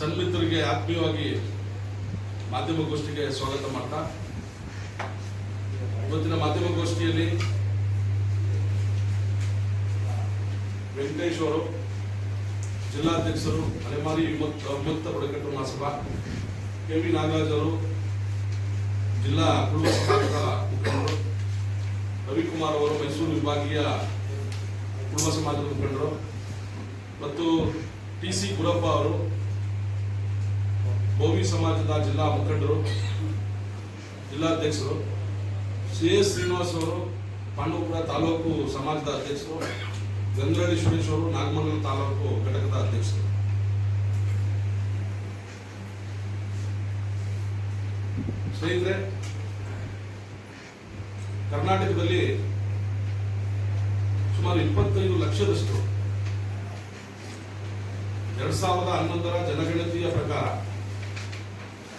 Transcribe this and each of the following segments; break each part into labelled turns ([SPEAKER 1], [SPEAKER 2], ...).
[SPEAKER 1] ಸನ್ಮಿತ್ರರಿಗೆ ಆತ್ಮೀಯವಾಗಿ ಮಾಧ್ಯಮಗೋಷ್ಠಿಗೆ ಸ್ವಾಗತ ಮಾಡ್ತಾ. ಇವತ್ತಿನ ಮಾಧ್ಯಮಗೋಷ್ಠಿಯಲ್ಲಿ ವೆಂಕಟೇಶ್ ಅವರು, ಜಿಲ್ಲಾಧ್ಯಕ್ಷರು, ಅಲೆಮಾರಿ ವಿಮುಕ್ತ ಬುಡಕಟ್ಟು ಮಹಾಸಭಾ, ಕೆ ವಿ ನಾಗರಾಜ್ ಅವರು, ಜಿಲ್ಲಾ ಕುಟುಂಬ ರವಿಕುಮಾರ್ ಅವರು, ಮೈಸೂರು ವಿಭಾಗೀಯ ಕುಟುಂಬ ಸಮಾಜದ ಮುಖಂಡರು, ಮತ್ತು ಟಿ ಸಿ ಗುರಪ್ಪ ಅವರು ಬೋವಿ ಸಮಾಜದ ಜಿಲ್ಲಾ ಮುಖಂಡರು, ಜಿಲ್ಲಾಧ್ಯಕ್ಷರು ಸಿ ಎಸ್ ಶ್ರೀನಿವಾಸ್ ಅವರು, ಪಾಂಡವಪುರ ತಾಲೂಕು ಸಮಾಜದ ಅಧ್ಯಕ್ಷರು ಗಂಗರಳ್ಳಿ ಸುರೇಶ್ ಅವರು, ನಾಗಮಂಗಲ ತಾಲೂಕು ಘಟಕದ ಅಧ್ಯಕ್ಷರು. ಸ್ನೇಹಿತರೆ, ಕರ್ನಾಟಕದಲ್ಲಿ ಸುಮಾರು ಇಪ್ಪತ್ತೈದು ಲಕ್ಷದಷ್ಟು, ಎರಡ್ ಸಾವಿರದ ಹನ್ನೊಂದರ ಜನಗಣತಿಯ ಪ್ರಕಾರ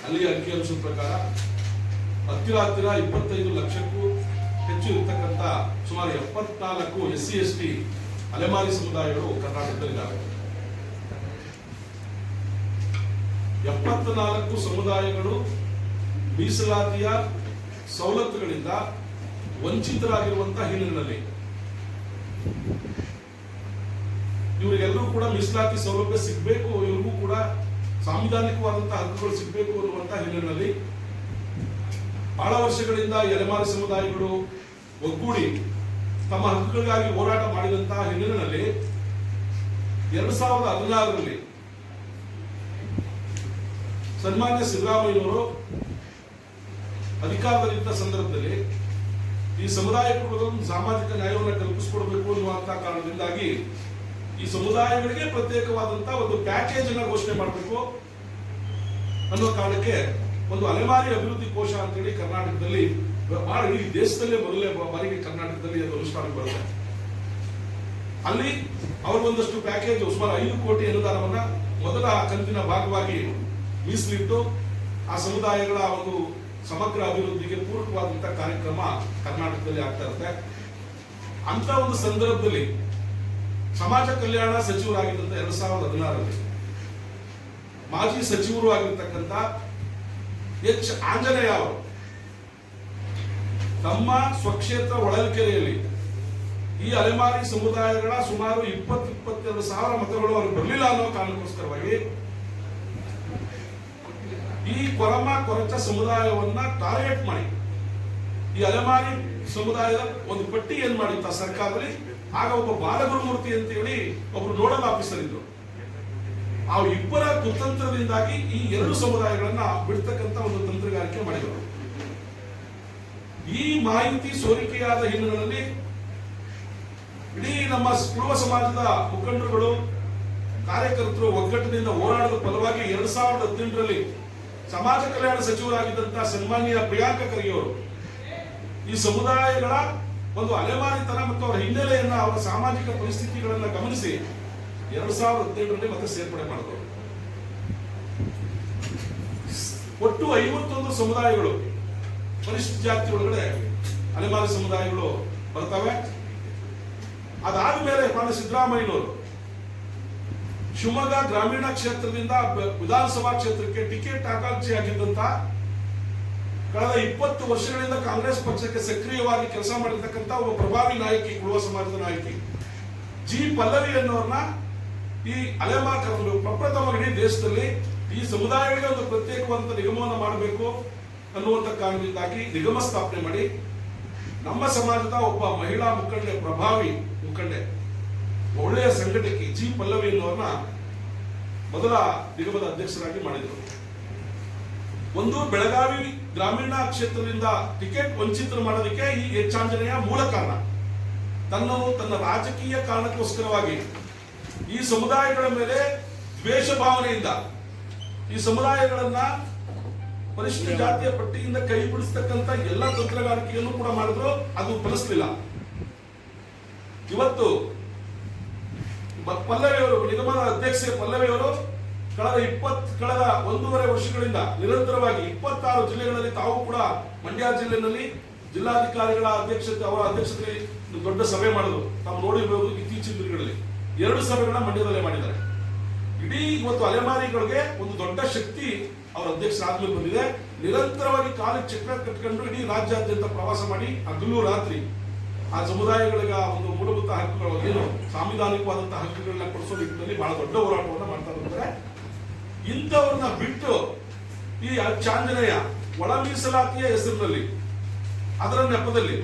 [SPEAKER 1] ಅಲ್ಲಿಯ ಅಂಕಿಅಂಶದ ಪ್ರಕಾರ ಹತ್ತಿರ ಹತ್ತಿರ ಇಪ್ಪತ್ತೈದು ಲಕ್ಷಕ್ಕೂ ಹೆಚ್ಚು ಇರತಕ್ಕಂಥ ಸುಮಾರು ಎಪ್ಪತ್ನಾಲ್ಕು ಎಸ್ ಸಿ ಎಸ್ ಟಿ ಅಲೆಮಾರಿ ಸಮುದಾಯಗಳು ಕರ್ನಾಟಕದಲ್ಲಿದ್ದಾವೆ. ಎಪ್ಪತ್ನಾಲ್ಕು ಸಮುದಾಯಗಳು ಮೀಸಲಾತಿಯ ಸವಲತ್ತುಗಳಿಂದ ವಂಚಿತರಾಗಿರುವಂತಹ ಹಿನ್ನೆಲೆಯಲ್ಲಿ. ಇವರಿಗೆಲ್ಲರೂ ಕೂಡ ಮೀಸಲಾತಿ ಸೌಲಭ್ಯ ಸಿಗಬೇಕು, ಇವ್ರಿಗೂ ಕೂಡ ಸಾಂವಿಧಾನಿಕವಾದಂತಹ ಹಕ್ಕುಗಳು ಸಿಗಬೇಕು ಅನ್ನುವಂತಹ ಹಿನ್ನೆಲೆಯಲ್ಲಿ ಬಹಳ ವರ್ಷಗಳಿಂದ ಎಲೆಮಾರಿ ಸಮುದಾಯಗಳು ಒಗ್ಗೂಡಿ ತಮ್ಮ ಹಕ್ಕುಗಳಿಗಾಗಿ ಹೋರಾಟ ಮಾಡಿದಂತಹ ಹಿನ್ನೆಲೆಯಲ್ಲಿ ಎರಡ್ ಸಾವಿರದ ಹದಿನಾರರಲ್ಲಿ ಸನ್ಮಾನ್ಯ ಸಿದ್ದರಾಮಯ್ಯನವರು ಅಧಿಕಾರದಲ್ಲಿದ್ದ ಸಂದರ್ಭದಲ್ಲಿ ಈ ಸಮುದಾಯಗಳು ಸಾಮಾಜಿಕ ನ್ಯಾಯವನ್ನು ಕಲ್ಪಿಸಿಕೊಡಬೇಕು ಅನ್ನುವಂತಹ ಕಾರಣದಿಂದಾಗಿ ಈ ಸಮುದಾಯಗಳಿಗೆ ಪ್ರತ್ಯೇಕವಾದಂತಹ ಒಂದು ಪ್ಯಾಕೇಜ್ ಅನ್ನ ಘೋಷಣೆ ಮಾಡಬೇಕು ಅನ್ನೋ ಕಾರಣಕ್ಕೆ ಒಂದು ಅಲೆಮಾರಿ ಅಭಿವೃದ್ಧಿ ಕೋಶ ಅಂತೇಳಿ ಕರ್ನಾಟಕದಲ್ಲಿ ಬಹಳ ಈ ದೇಶದಲ್ಲೇ ಮೊದಲೇ ಬಾರಿಗೆ ಕರ್ನಾಟಕದಲ್ಲಿ ಅದು ಅನುಷ್ಠಾನಕ್ಕೆ ಬರುತ್ತೆ. ಅಲ್ಲಿ ಅವರು ಒಂದಷ್ಟು ಪ್ಯಾಕೇಜ್ ಸುಮಾರು ಐದು ಕೋಟಿ ಅನುದಾನವನ್ನ ಮೊದಲ ಕಂತಿನ ಭಾಗವಾಗಿ ಮೀಸಲಿಟ್ಟು ಆ ಸಮುದಾಯಗಳ ಒಂದು ಸಮಗ್ರ ಅಭಿವೃದ್ಧಿಗೆ ಪೂರಕವಾದಂತಹ ಕಾರ್ಯಕ್ರಮ ಕರ್ನಾಟಕದಲ್ಲಿ ಆಗ್ತಾ ಇರುತ್ತೆ. ಅಂತ ಒಂದು ಸಂದರ್ಭದಲ್ಲಿ ಸಮಾಜ ಕಲ್ಯಾಣ ಸಚಿವರಾಗಿದ್ದಂಥ ಎರಡ್ ಸಾವಿರದ ಹದಿನಾರರಲ್ಲಿ ಮಾಜಿ ಸಚಿವರು ಆಗಿರ್ತಕ್ಕಂಥ ಎಚ್ ಆಂಜನೇಯ ಅವರು ತಮ್ಮ ಸ್ವಕ್ಷೇತ್ರ ಹೊಳಲ್ಕೆರೆಯಲ್ಲಿ ಈ ಅಲೆಮಾರಿ ಸಮುದಾಯಗಳ ಸುಮಾರು ಇಪ್ಪತ್ತು ಇಪ್ಪತ್ತೆರಡು ಸಾವಿರ ಮತಗಳು ಅವ್ರಿಗೆ ಬರಲಿಲ್ಲ ಅನ್ನೋ ಕಾರಣಕ್ಕೋಸ್ಕರವಾಗಿ ಈ ಕೊರಮ ಕೊರಚ ಸಮುದಾಯವನ್ನ ಟಾರ್ಗೆಟ್ ಮಾಡಿ ಈ ಅಲೆಮಾರಿ ಸಮುದಾಯದ ಒಂದು ಪಟ್ಟಿ ಏನ್ ಮಾಡಿತ್ತ ಸರ್ಕಾರದಲ್ಲಿ? ಆಗ ಒಬ್ಬ ಬಾಲಗುರುಮೂರ್ತಿ ಅಂತ ಹೇಳಿ ಒಬ್ರು ನೋಡಲ್ ಆಫೀಸರ್ ಇದ್ರು. ಆ ಇಬ್ಬರ ಕುತಂತ್ರದಿಂದಾಗಿ ಈ ಎರಡು ಸಮುದಾಯಗಳನ್ನ ಬಿಡ್ತಕ್ಕಂತ ಒಂದು ತಂತ್ರಗಾರಿಕೆ ಮಾಡಿದರು. ಈ ಮಾಹಿತಿ ಸೋರಿಕೆಯಾದ ಹಿನ್ನೆಲೆಯಲ್ಲಿ ಇಡೀ ನಮ್ಮ ಪೂರ್ವ ಸಮಾಜದ ಮುಖಂಡರುಗಳು, ಕಾರ್ಯಕರ್ತರು ಒಗ್ಗಟ್ಟಿನಿಂದ ಹೋರಾಡದ ಫಲವಾಗಿ ಎರಡ್ ಸಾವಿರದ ಹದಿನೆಂಟರಲ್ಲಿ ಸಮಾಜ ಕಲ್ಯಾಣ ಸಚಿವರಾಗಿದ್ದಂತಹ ಸನ್ಮಾನ್ಯ ಪ್ರಿಯಾಂಕ ಖರ್ಗೆ ಅವರು ಈ ಸಮುದಾಯಗಳ ಒಂದು ಅಲೆಮಾರಿತನ ಮತ್ತು ಅವರ ಹಿನ್ನೆಲೆಯನ್ನ ಅವರ ಸಾಮಾಜಿಕ ಪರಿಸ್ಥಿತಿಗಳನ್ನ ಗಮನಿಸಿ ಎರಡ್ ಸಾವಿರದ ಹದಿನೆಂಟರಲ್ಲಿ ಮತ್ತೆ ಸೇರ್ಪಡೆ ಮಾಡಿದ್ರು. ಒಟ್ಟು ಐವತ್ತೊಂದು ಸಮುದಾಯಗಳು ಪರಿಶಿಷ್ಟ ಜಾತಿ ಒಳಗಡೆ ಅಲೆಮಾರಿ ಸಮುದಾಯಗಳು ಬರ್ತವೆ. ಅದಾದ್ಮೇಲೆ ಮಾನ್ಯ ಸಿದ್ದರಾಮಯ್ಯನವರು ಶಿವಮೊಗ್ಗ ಗ್ರಾಮೀಣ ಕ್ಷೇತ್ರದಿಂದ ವಿಧಾನಸಭಾ ಕ್ಷೇತ್ರಕ್ಕೆ ಟಿಕೆಟ್ ಆಕಾಂಕ್ಷಿ ಆಗಿದ್ದಂತ ಕಳೆದ ಇಪ್ಪತ್ತು ವರ್ಷಗಳಿಂದ ಕಾಂಗ್ರೆಸ್ ಪಕ್ಷಕ್ಕೆ ಸಕ್ರಿಯವಾಗಿ ಕೆಲಸ ಮಾಡಿರ್ತಕ್ಕಂಥ ಒಬ್ಬ ಪ್ರಭಾವಿ ನಾಯಕಿ, ಕುಳುವ ಸಮಾಜದ ನಾಯಕಿ. ಜಿ ಪಲ್ಲವಿ ಅನ್ನೋರ್ನ ಈ ಅಲೆಮಾ ಪ್ರಪ್ರಥಮ ಇಡೀ ದೇಶದಲ್ಲಿ ಈ ಸಮುದಾಯಗಳಿಗೆ ಒಂದು ಪ್ರತ್ಯೇಕವಾದ ನಿಗಮವನ್ನು ಮಾಡಬೇಕು ಅನ್ನುವಂತ ಕಾರಣದಿಂದಾಗಿ ನಿಗಮ ಸ್ಥಾಪನೆ ಮಾಡಿ. ನಮ್ಮ ಸಮಾಜದ ಒಬ್ಬ ಮಹಿಳಾ ಮುಖಂಡೆ, ಪ್ರಭಾವಿ ಮುಖಂಡೆ, ಒಳ್ಳೆಯ ಸಂಘಟಕಿ ಜಿ ಪಲ್ಲವಿ ಅನ್ನೋರ್ನ ಮೊದಲ ನಿಗಮದ ಅಧ್ಯಕ್ಷರಾಗಿ ಮಾಡಿದರು. ಒಂದು ಬೆಳಗಾವಿ ಗ್ರಾಮೀಣ ಕ್ಷೇತ್ರದಿಂದ ಟಿಕೆಟ್ ವಂಚಿತರು ಮಾಡೋದಕ್ಕೆ ಈ ಹೆಚ್ಚಾಂಜನೆಯ ಮೂಲ ಕಾರಣ. ತನ್ನ ತನ್ನ ರಾಜಕೀಯ ಕಾರಣಕ್ಕೋಸ್ಕರವಾಗಿ ಈ ಸಮುದಾಯಗಳ ಮೇಲೆ ದ್ವೇಷ ಭಾವನೆಯಿಂದ, ಈ ಸಮುದಾಯಗಳನ್ನ ಪರಿಶಿಷ್ಟ ಜಾತಿಯ ಪಟ್ಟಿಯಿಂದ ಕೈ ಬಿಡಿಸ್ತಕ್ಕಂಥ ಎಲ್ಲ ತಂತ್ರಗಾರಿಕೆಯನ್ನು ಕೂಡ ಮಾಡಿದ್ರು, ಅದು ಫಲಿಸಲಿಲ್ಲ ಇವತ್ತು ಪಲ್ಲವಿಯವರು, ನಿಗಮದ ಅಧ್ಯಕ್ಷೆ ಪಲ್ಲವಿ ಅವರು ಕಳೆದ ಇಪ್ಪತ್, ಕಳೆದ ಒಂದೂವರೆ ವರ್ಷಗಳಿಂದ ನಿರಂತರವಾಗಿ ಇಪ್ಪತ್ತಾರು ಜಿಲ್ಲೆಗಳಲ್ಲಿ ತಾವು ಕೂಡ ಮಂಡ್ಯ ಜಿಲ್ಲೆಯಲ್ಲಿ ಜಿಲ್ಲಾಧಿಕಾರಿಗಳ ಅಧ್ಯಕ್ಷತೆ, ಅವರ ಅಧ್ಯಕ್ಷತೆಯಲ್ಲಿ ದೊಡ್ಡ ಸಭೆ ಮಾಡಿದ್ರು. ತಾವು ನೋಡಿರಬಹುದು ಇತ್ತೀಚಿನ ದಿನಗಳಲ್ಲಿ. ಎರಡು ಸಭೆಗಳನ್ನ ಮಂಡ್ಯದಲ್ಲೇ ಮಾಡಿದ್ದಾರೆ. ಇಡೀ ಇವತ್ತು ಅಲೆಮಾರಿಗಳಿಗೆ ಒಂದು ದೊಡ್ಡ ಶಕ್ತಿ ಅವರ ಅಧ್ಯಕ್ಷ ಆದ್ಮೇಲೆ ಬಂದಿದೆ. ನಿರಂತರವಾಗಿ ಕಾಲಿಗೆ ಚಕ್ರ ಕಟ್ಕೊಂಡು ಇಡೀ ರಾಜ್ಯಾದ್ಯಂತ ಪ್ರವಾಸ ಮಾಡಿ ಹಗಲು ರಾತ್ರಿ ಆ ಸಮುದಾಯಗಳಿಗೆ ಆ ಒಂದು ಮೂಲಭೂತ ಹಕ್ಕುಗಳು ಏನು ಸಾಂವಿಧಾನಿಕವಾದಂತಹ ಹಕ್ಕುಗಳನ್ನ ಕೊಡಿಸೋ ನಿಟ್ಟಿನಲ್ಲಿ ಬಹಳ ದೊಡ್ಡ ಹೋರಾಟವನ್ನು ಮಾಡ್ತಾ ಬರ್ತಾರೆ ಇಂಥವ್ರನ್ನ ಬಿಟ್ಟು ಈ ಚಾಂಜನೇಯ ಒಳ ಮೀಸಲಾತಿಯ ಹೆಸರಿನಲ್ಲಿ, ಅದರ ನೆಪದಲ್ಲಿ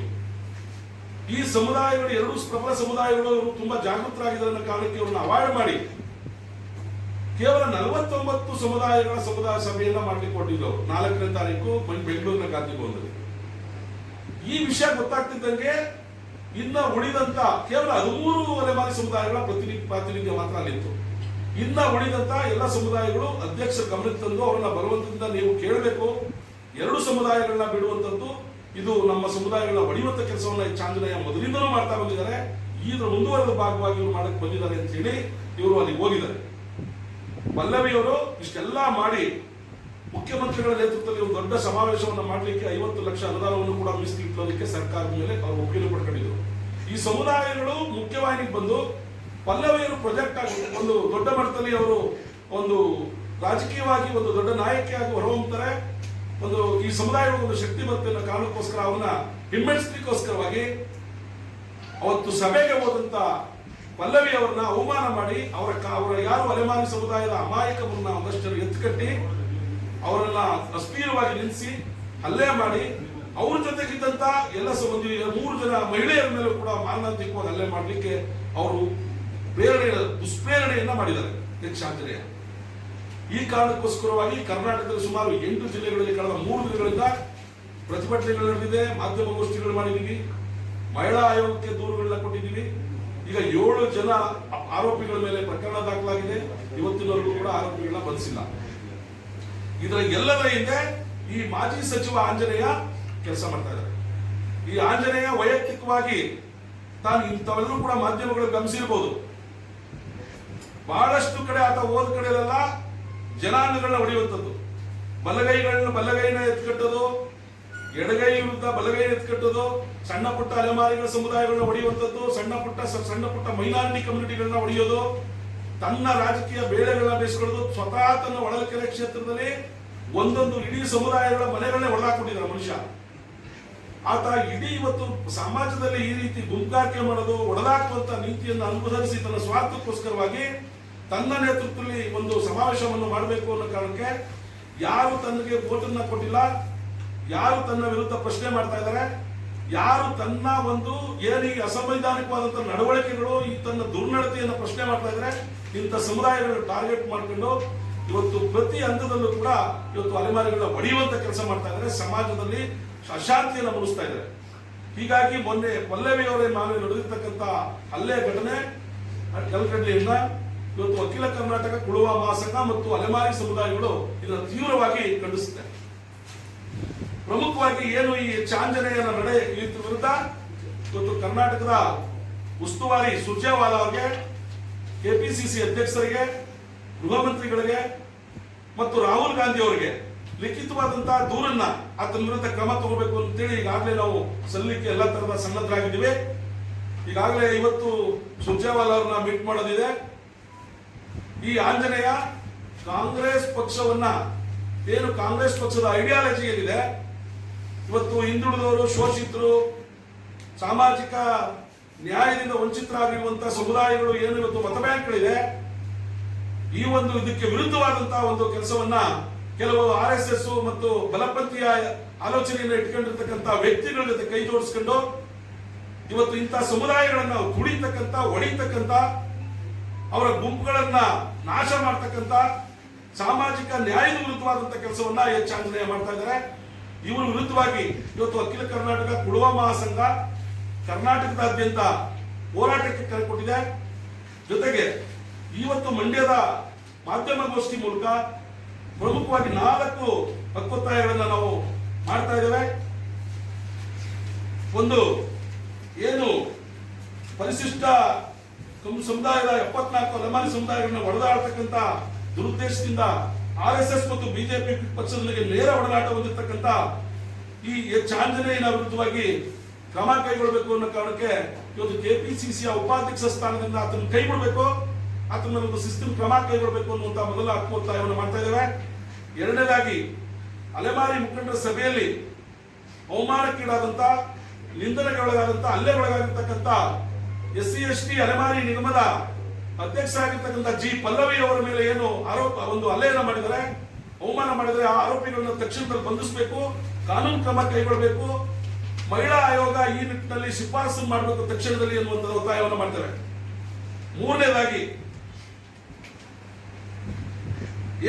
[SPEAKER 1] ಈ ಸಮುದಾಯಗಳು, ಎರಡು ಪ್ರಬಲ ಸಮುದಾಯಗಳು ತುಂಬಾ ಜಾಗೃತರಾಗಿದ್ದಾರೆ ಅನ್ನೋ ಕಾರಣಕ್ಕೆ ಇವ್ರನ್ನ ಅವಾಯ್ಡ್ ಮಾಡಿ, ಕೇವಲ ನಲವತ್ತೊಂಬತ್ತು ಸಮುದಾಯಗಳ ಸಮುದಾಯ ಸಭೆಯನ್ನ ಮಾಡ್ಲಿಕ್ಕೆ ಕೊಟ್ಟಿದ್ದವು ನಾಲ್ಕನೇ ತಾರೀಕು ಬೆಂಗಳೂರಿನ ಗಾಂಧಿ ಭವನದಲ್ಲಿ ಈ ವಿಷಯ ಗೊತ್ತಾಗ್ತಿದ್ದಂಗೆ ಇನ್ನ ಉಳಿದಂತ ಕೇವಲ ಹದಿಮೂರು ಅಲೆಮಾರಿ ಸಮುದಾಯಗಳ ಪ್ರತಿನಿಧಿ, ಪ್ರಾತಿನಿಧ್ಯ ಮಾತ್ರ ಅಲ್ಲಿತ್ತು. ಇನ್ನ ಉಳಿದಂತ ಎಲ್ಲ ಸಮುದಾಯಗಳು ಅಧ್ಯಕ್ಷರ ಗಮನಕ್ಕೆ ತಂದು ಅವರನ್ನ ಬಲವಂತದಿಂದ ನೀವು ಕೇಳಬೇಕು. ಎರಡು ಸಮುದಾಯಗಳನ್ನ ಬಿಡುವಂತದ್ದು ಇದು ನಮ್ಮ ಸಮುದಾಯಗಳನ್ನ ಒಡೆಯುವಂತ ಕೆಲಸವನ್ನ ಚಾಂಜನೇಯ ಮೊದಲಿಂದಲೂ ಮಾಡ್ತಾ ಬಂದಿದ್ದಾರೆ. ಇದರ ಮುಂದುವರೆದ ಭಾಗವಾಗಿ ಇವರು ಮಾಡಕ್ಕೆ ಬಂದಿದ್ದಾರೆ ಅಂತ ಹೇಳಿ ಇವರು ಅಲ್ಲಿಗೆ ಹೋಗಿದ್ದಾರೆ. ಪಲ್ಲವಿಯವರು ಇಷ್ಟೆಲ್ಲ ಮಾಡಿ ಮುಖ್ಯಮಂತ್ರಿಗಳ ನೇತೃತ್ವದಲ್ಲಿ ಒಂದು ದೊಡ್ಡ ಸಮಾವೇಶವನ್ನು ಮಾಡಲಿಕ್ಕೆ ಐವತ್ತು ಲಕ್ಷ ಅನುದಾನವನ್ನು ಕೂಡ ಮೀಸಲಿಟ್ಟೋದಕ್ಕೆ ಸರ್ಕಾರದ ಮೇಲೆ ಅವರು ಒಪ್ಪಿಗೆ ಪಡ್ಕೊಂಡಿದ್ರು ಈ ಸಮುದಾಯಗಳು ಮುಖ್ಯವಾಹಿನಿಗೆ ಬಂದು ಪಲ್ಲವಿಯರು ಪ್ರೊಜೆಕ್ಟ್ ಆಗಿ ಒಂದು ದೊಡ್ಡ ಮಟ್ಟದಲ್ಲಿ ಅವರು ಒಂದು ರಾಜಕೀಯವಾಗಿ, ಒಂದು ದೊಡ್ಡ ನಾಯಕಿಯಾಗಿ ಹೊರಹೊಮ್ಮುತ್ತಾರೆ ಒಂದು ಈ ಸಮುದಾಯದ ಒಂದು ಶಕ್ತಿ ಬರುತ್ತೆ ಅನ್ನೋ ಕಾರಣಕ್ಕೋಸ್ಕರ ಅವನ್ನ ಹಿಮ್ಮೆಟ್ಟಿಸ್ಲಿಕ್ಕೋಸ್ಕರವಾಗಿ ಅವತ್ತು ಸಭೆಗೆ ಹೋದಂತ ಪಲ್ಲವಿ ಅವರನ್ನ ಅವಮಾನ ಮಾಡಿ ಅವರ ಅವರ ಯಾರು ಅಲೆಮಾರಿ ಸಮುದಾಯದ ಅಮಾಯಕವನ್ನ ಒಂದಷ್ಟು ಎತ್ತುಕಟ್ಟಿ ಅವರನ್ನ ಅಸ್ಥಿರವಾಗಿ ನಿಲ್ಲಿಸಿ ಹಲ್ಲೆ ಮಾಡಿ ಅವ್ರ ಜೊತೆಗಿದ್ದಂತ ಎಲ್ಲ ಸಂಬಂಧಿ ಮೂರು ಜನ ಮಹಿಳೆಯರ ಮೇಲೂ ಕೂಡ ಮಾರಣಾಂತಿಕವಾಗಿ ಹಲ್ಲೆ ಮಾಡಲಿಕ್ಕೆ ಅವರು ಪ್ರೇರಣೆ ದುಷ್ಪ್ರೇರಣೆಯನ್ನ ಮಾಡಿದ್ದಾರೆ. ಆಂಜನೇಯ ಈ ಕಾರಣಕ್ಕೋಸ್ಕರವಾಗಿ ಕರ್ನಾಟಕದ ಸುಮಾರು ಎಂಟು ಜಿಲ್ಲೆಗಳಲ್ಲಿ ಕಳೆದ ಮೂರು ದಿನಗಳಿಂದ ಪ್ರತಿಭಟನೆಗಳು ನಡೆದಿದೆ ಮಾಧ್ಯಮಗೋಷ್ಠಿಗಳು ಮಾಡಿದ್ದೀವಿ, ಮಹಿಳಾ ಆಯೋಗಕ್ಕೆ ದೂರುಗಳನ್ನ ಕೊಟ್ಟಿದ್ದೀವಿ. ಈಗ ಏಳು ಜನ ಆರೋಪಿಗಳ ಮೇಲೆ ಪ್ರಕರಣ ದಾಖಲಾಗಿದೆ. ಇವತ್ತಿನವರೆಗೂ ಕೂಡ ಆರೋಪಿಗಳನ್ನ ಬಂಧಿಸಿಲ್ಲ. ಇದರ ಎಲ್ಲದರ ಹಿಂದೆ ಈ ಮಾಜಿ ಸಚಿವ ಆಂಜನೇಯ ಕೆಲಸ ಮಾಡ್ತಾ ಇದ್ದಾರೆ. ಈ ಆಂಜನೇಯ ವೈಯಕ್ತಿಕವಾಗಿ ತಾನು ಇಂಥವೆಲ್ಲರೂ ಕೂಡ ಮಾಧ್ಯಮಗಳು ಗಮನಿಸಿರ್ಬೋದು. ಬಹಳಷ್ಟು ಕಡೆ ಆತ ಹೋದ ಕಡೆಯಲ್ಲೆಲ್ಲ ಜನಾಂಗಗಳನ್ನ ಹೊಡೆಯುವಂಥದ್ದು. ಬಲಗೈಗಳನ್ನ ಬಲಗೈನ ಎತ್ಕಟ್ಟೋದು, ಎಡಗೈ ವಿರುದ್ಧ ಬಲಗೈ ಎತ್ಕಟ್ಟೋದು, ಸಣ್ಣ ಪುಟ್ಟ ಅಲೆಮಾರಿಗಳ ಸಮುದಾಯಗಳನ್ನ ಹೊಡೆಯುವಂಥದ್ದು, ಸಣ್ಣ ಪುಟ್ಟ ಸಣ್ಣ ಪುಟ್ಟ ಮೈನಾರಿಟಿ ಕಮ್ಯುನಿಟಿಗಳನ್ನ ಹೊಡೆಯೋದು, ತನ್ನ ರಾಜಕೀಯ ಬೇಳೆಗಳನ್ನ ಬೇಯಿಸ್ಕೊಳ್ಳೋದು, ಸ್ವತಃ ತನ್ನ ಒಳಕೆರೆ ಕ್ಷೇತ್ರದಲ್ಲಿ ಒಂದೊಂದು ಇಡೀ ಸಮುದಾಯಗಳ ಮನೆಗಳನ್ನೇ ಒಳಗಾಕೊಂಡಿದ್ದಾರೆ ಮನುಷ್ಯ. ಆತ ಇಡೀ ಇವತ್ತು ಸಮಾಜದಲ್ಲಿ ಈ ರೀತಿ ಗುಂಪಾರಿಕೆ ಮಾಡೋದು ಒಡೆದಾಕುವಂತ ನೀತಿಯನ್ನು ಅನುಭವಿಸಿ ತನ್ನ ಸ್ವಾರ್ಥಕ್ಕೋಸ್ಕರವಾಗಿ ತನ್ನ ನೇತೃತ್ವದಲ್ಲಿ ಒಂದು ಸಮಾವೇಶವನ್ನು ಮಾಡಬೇಕು ಅನ್ನೋ ಕಾರಣಕ್ಕೆ ಯಾರು ತನಗೆ ಓಟನ್ನ ಕೊಟ್ಟಿಲ್ಲ, ಯಾರು ತನ್ನ ವಿರುದ್ಧ ಪ್ರಶ್ನೆ ಮಾಡ್ತಾ ಇದ್ದಾರೆ, ಯಾರು ತನ್ನ ಒಂದು ಏನು ಅಸಂವೈಧಾನಿಕವಾದಂತಹ ನಡವಳಿಕೆಗಳು ಈ ತನ್ನ ದುರ್ನಡತೆಯನ್ನು ಪ್ರಶ್ನೆ ಮಾಡ್ತಾ ಇದ್ದಾರೆ, ಇಂಥ ಸಮುದಾಯಗಳನ್ನು ಟಾರ್ಗೆಟ್ ಮಾಡಿಕೊಂಡು ಇವತ್ತು ಪ್ರತಿ ಹಂತದಲ್ಲೂ ಕೂಡ ಇವತ್ತು ಅಲೆಮಾರಿಗಳನ್ನ ಒಡೆಯುವಂತ ಕೆಲಸ ಮಾಡ್ತಾ ಇದ್ದಾರೆ, ಸಮಾಜದಲ್ಲಿ ಅಶಾಂತಿಯನ್ನು ಮೂಡಿಸ್ತಾ ಇದ್ದಾರೆ. ಹೀಗಾಗಿ ಮೊನ್ನೆ ಪಲ್ಲವಿಯವರೇ ಮೇಲೆ ನಡೆದಿರ್ತಕ್ಕಂಥ ಹಲ್ಲೆ ಘಟನೆ ಕಲ್ಕಡ್ಡಿಯಿಂದ ಇವತ್ತು ವಕೀಲ ಕರ್ನಾಟಕ ಕುಳುವ ಮಹಾಸಂಘ ಮತ್ತು ಅಲೆಮಾರಿ ಸಮುದಾಯಗಳು ಇದನ್ನು ತೀವ್ರವಾಗಿ ಖಂಡಿಸುತ್ತೆ ಪ್ರಮುಖವಾಗಿ ಏನು ಈ ಚಾಂಜನೇಯನ ನಡೆ ವಿರುದ್ಧ? ಇವತ್ತು ಕರ್ನಾಟಕದ ಉಸ್ತುವಾರಿ ಸುರ್ಜೇವಾಲಾ ಅವರಿಗೆ, ಕೆಪಿಸಿಸಿ ಅಧ್ಯಕ್ಷರಿಗೆ, ಗೃಹ ಮಂತ್ರಿಗಳಿಗೆ ಮತ್ತು ರಾಹುಲ್ ಗಾಂಧಿ ಅವರಿಗೆ ಲಿಖಿತವಾದಂತಹ ದೂರನ್ನ ಆತನ ವಿರುದ್ಧ ಕ್ರಮ ತಗೋಬೇಕು ಅಂತೇಳಿ ಈಗಾಗಲೇ ನಾವು ಸಲ್ಲಿಕೆ ಎಲ್ಲ ತರದ ಸನ್ನದ್ಧರಾಗಿದ್ದೀವಿ ಈಗಾಗಲೇ ಇವತ್ತು ಸುರ್ಜೇವಾಲಾ ಅವ್ರನ್ನ ಮೀಟ್ ಮಾಡೋದಿದೆ. ಈ ಆಂಜನೇಯ ಕಾಂಗ್ರೆಸ್ ಪಕ್ಷವನ್ನ ಏನು ಕಾಂಗ್ರೆಸ್ ಪಕ್ಷದ ಐಡಿಯಾಲಜಿ ಏನಿದೆ? ಇವತ್ತು ಹಿಂದುಳಿದವರು ಶೋಷಿತರು, ಸಾಮಾಜಿಕ ನ್ಯಾಯದಿಂದ ವಂಚಿತರಾಗಿರುವಂತಹ ಸಮುದಾಯಗಳು ಏನು ಇವತ್ತು ಮತ ಬ್ಯಾಂಕ್ಗಳಿದೆ ಈ ಒಂದು ಇದಕ್ಕೆ ವಿರುದ್ಧವಾದಂತಹ ಒಂದು ಕೆಲಸವನ್ನ ಕೆಲವು ಆರ್ ಎಸ್ ಎಸ್ ಮತ್ತು ಬಲಪಂಥೀಯ ಆಲೋಚನೆಯನ್ನು ಇಟ್ಕೊಂಡಿರ್ತಕ್ಕಂಥ ವ್ಯಕ್ತಿಗಳ ಜೊತೆ ಕೈ ಜೋಡಿಸ್ಕೊಂಡು ಇವತ್ತು ಇಂತಹ ಸಮುದಾಯಗಳನ್ನು ಕುಡಿತಕ್ಕಂಥ ಹೊಡಿತಕ್ಕಂಥ ಅವರ ಗುಂಪುಗಳನ್ನ ನಾಶ ಮಾಡ್ತಕ್ಕಂಥ ಸಾಮಾಜಿಕ ನ್ಯಾಯದ ವಿರುದ್ಧವಾದಂತ ಕೆಲಸವನ್ನ ಎಚ್ ಆಂಜನೇಯ ಮಾಡ್ತಾ ಇದ್ದಾರೆ. ಇವರ ವಿರುದ್ಧವಾಗಿ ಇವತ್ತು ಅಖಿಲ ಕರ್ನಾಟಕ ಕುಡುವ ಮಹಾಸಂಘ ಕರ್ನಾಟಕದಾದ್ಯಂತ ಹೋರಾಟಕ್ಕೆ ಕರೆ ಕೊಟ್ಟಿದೆ. ಜೊತೆಗೆ ಇವತ್ತು ಮಂಡ್ಯದ ಮಾಧ್ಯಮಗೋಷ್ಠಿ ಮೂಲಕ ಪ್ರಮುಖವಾಗಿ ನಾಲ್ಕು ಹಕ್ಕೊತ್ತಾಯಗಳನ್ನ ನಾವು ಮಾಡ್ತಾ ಇದ್ದೇವೆ. ಒಂದು, ಏನು ಪರಿಶಿಷ್ಟ ಕಮ್- ಸಮುದಾಯದ ಎಪ್ಪತ್ನಾಲ್ಕು ಅಲೆಮಾರಿ ಸಮುದಾಯಗಳನ್ನ ಒಡೆದಾಡ್ತಕ್ಕಂಥ ದುರುದ್ದೇಶದಿಂದ ಆರ್ ಎಸ್ ಎಸ್ ಮತ್ತು ಬಿಜೆಪಿ ಪಕ್ಷದೊಂದಿಗೆ ನೇರ ಒಡನಾಟ ಹೊಂದಿರತಕ್ಕಂಥ ಈ ಎಚ್ ಆಂಜನೇಯನ ವಿರುದ್ಧವಾಗಿ ಕ್ರಮ ಕೈಗೊಳ್ಳಬೇಕು ಅನ್ನೋ ಕಾರಣಕ್ಕೆ ಇವತ್ತು ಕೆಪಿಸಿಸಿಯ ಉಪಾಧ್ಯಕ್ಷ ಸ್ಥಾನದಿಂದ ಆತನ ಕೈ ಬಿಡಬೇಕು. ಮೇಲೆ ಒಂದು ಶಿಸ್ತಿನ ಕ್ರಮ ಕೈಗೊಳ್ಳಬೇಕು ಅನ್ನುವಂತ ಮೊದಲ ಹಕ್ಕು ಒತ್ತಾಯವನ್ನು ಮಾಡ್ತಾ ಇದ್ದೇವೆ. ಎರಡನೇದಾಗಿ ಅಲೆಮಾರಿ ಮುಖಂಡರ ಸಭೆಯಲ್ಲಿ ಅವಮಾನಕ್ಕೀಡಾದಂತ, ನಿಂದನೆಗೊಳಗಾದಂತ ಹಲ್ಲೆಗೊಳಗಾಗಿರ್ತಕ್ಕಂಥ ಎಸ್ ಸಿ ಎಸ್ ಟಿ ಅಲೆಮಾರಿ ನಿಗಮದ ಅಧ್ಯಕ್ಷ ಆಗಿರ್ತಕ್ಕಂಥ ಜಿ ಪಲ್ಲವಿ ಅವರ ಮೇಲೆ ಏನು ಆರೋಪ, ಒಂದು ಹಲ್ಲೆಯನ್ನು ಮಾಡಿದರೆ, ಅವಮಾನ ಮಾಡಿದರೆ ಆ ಆರೋಪಿಗಳನ್ನು ತಕ್ಷಣದಲ್ಲಿ ಬಂಧಿಸಬೇಕು, ಕಾನೂನು ಕ್ರಮ ಕೈಗೊಳ್ಳಬೇಕು. ಮಹಿಳಾ ಆಯೋಗ ಈ ನಿಟ್ಟಿನಲ್ಲಿ ಶಿಫಾರಸು ಮಾಡಬೇಕು ತಕ್ಷಣದಲ್ಲಿ ಎನ್ನುವಂತ ಒತ್ತಾಯವನ್ನು ಮಾಡ್ತಾರೆ ಮೂರನೇದಾಗಿ,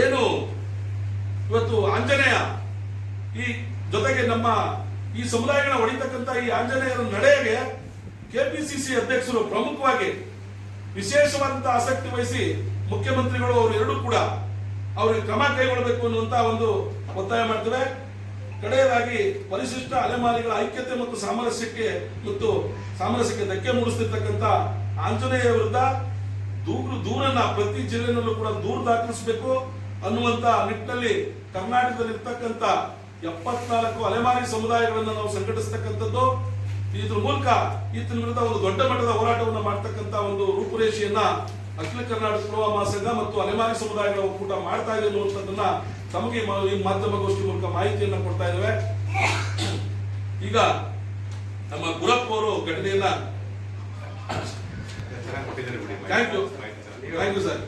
[SPEAKER 1] ಏನು ಇವತ್ತು ಆಂಜನೇಯ ಈ ಜೊತೆಗೆ ನಮ್ಮ ಈ ಸಮುದಾಯಗಳ ಹೊಡಿತಕ್ಕಂತ ಈ ಆಂಜನೇಯರ ನಡೆಗೆ ಕೆಪಿಸಿಸಿ ಅಧ್ಯಕ್ಷರು ಪ್ರಮುಖವಾಗಿ ವಿಶೇಷವಾದಂತ ಆಸಕ್ತಿ ವಹಿಸಿ ಮುಖ್ಯಮಂತ್ರಿಗಳು ಅವರು ಎರಡೂ ಕೂಡ ಅವರಿಗೆ ಕ್ರಮ ಕೈಗೊಳ್ಳಬೇಕು ಅನ್ನುವಂತ ಒಂದು ಒತ್ತಾಯ ಮಾಡ್ತವೆ. ಕಡೆಯದಾಗಿ ಪರಿಶಿಷ್ಟ ಅಲೆಮಾರಿಗಳ ಐಕ್ಯತೆ ಮತ್ತು ಸಾಮರಸ್ಯಕ್ಕೆ ಮತ್ತು ಸಾಮರಸ್ಯಕ್ಕೆ ಧಕ್ಕೆ ಮೂಡಿಸ್ತಿರ್ತಕ್ಕಂಥ ಆಂಜನೇಯ ವಿರುದ್ಧ ದೂರು ದೂರನ್ನ ಪ್ರತಿ ಜಿಲ್ಲೆನಲ್ಲೂ ಕೂಡ ದೂರು ದಾಖಲಿಸಬೇಕು ಅನ್ನುವಂತ ನಿಟ್ಟಿನಲ್ಲಿ ಕರ್ನಾಟಕದಲ್ಲಿ ಇರ್ತಕ್ಕಂಥ ಎಪ್ಪತ್ನಾಲ್ಕು ಅಲೆಮಾರಿ ಸಮುದಾಯಗಳನ್ನು ನಾವು ಸಂಘಟಿಸ್ತಕ್ಕಂಥದ್ದು. ಇದ್ರ ಮೂಲಕ ಈತನ ವಿರುದ್ಧ ಒಂದು ದೊಡ್ಡ ಮಟ್ಟದ ಹೋರಾಟವನ್ನು ಮಾಡ್ತಕ್ಕಂಥ ಒಂದು ರೂಪುರೇಷೆಯನ್ನ ಅಖಿಲ ಕರ್ನಾಟಕ ಪೂರ್ವ ಮಹಾಸಂಘ ಮತ್ತು ಅಲೆಮಾರಿ ಸಮುದಾಯಗಳ ಒಕ್ಕೂಟ ಮಾಡ್ತಾ ಇದೆ ಅನ್ನುವಂಥದ್ದನ್ನ ತಮಗೆ ಈ ಮಾಧ್ಯಮಗೋಷ್ಠಿ ಮೂಲಕ ಮಾಹಿತಿಯನ್ನ ಕೊಡ್ತಾ ಇದ್ದೇವೆ. ಈಗ ನಮ್ಮ ಗುರಪ್ಪ ಅವರು ಘಟನೆಯನ್ನ
[SPEAKER 2] thank you.
[SPEAKER 1] Thank you sir